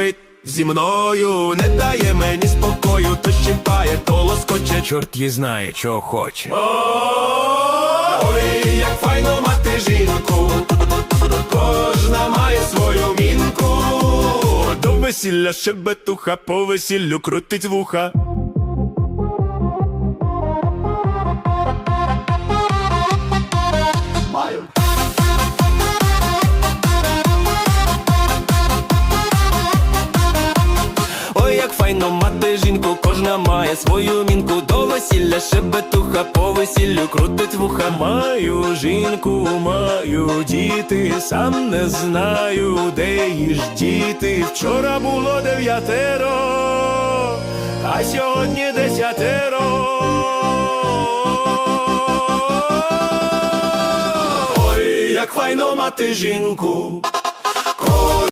спить зі мною, не дає мені спокою, то щипає, то лоскоче, чорт її знає, чого хоче. Ой, як файно мати жінку, кожна має свою мінку. До весілля шебетуха, по весіллю крутить вуха. Файно мати жінку, кожна має свою мінку до весілля шебетуха, по весіллю крутить вуха. Маю жінку, маю діти, сам не знаю, де їх діти. Вчора було дев'ятеро, а сьогодні десятеро. Ой, як файно мати жінку.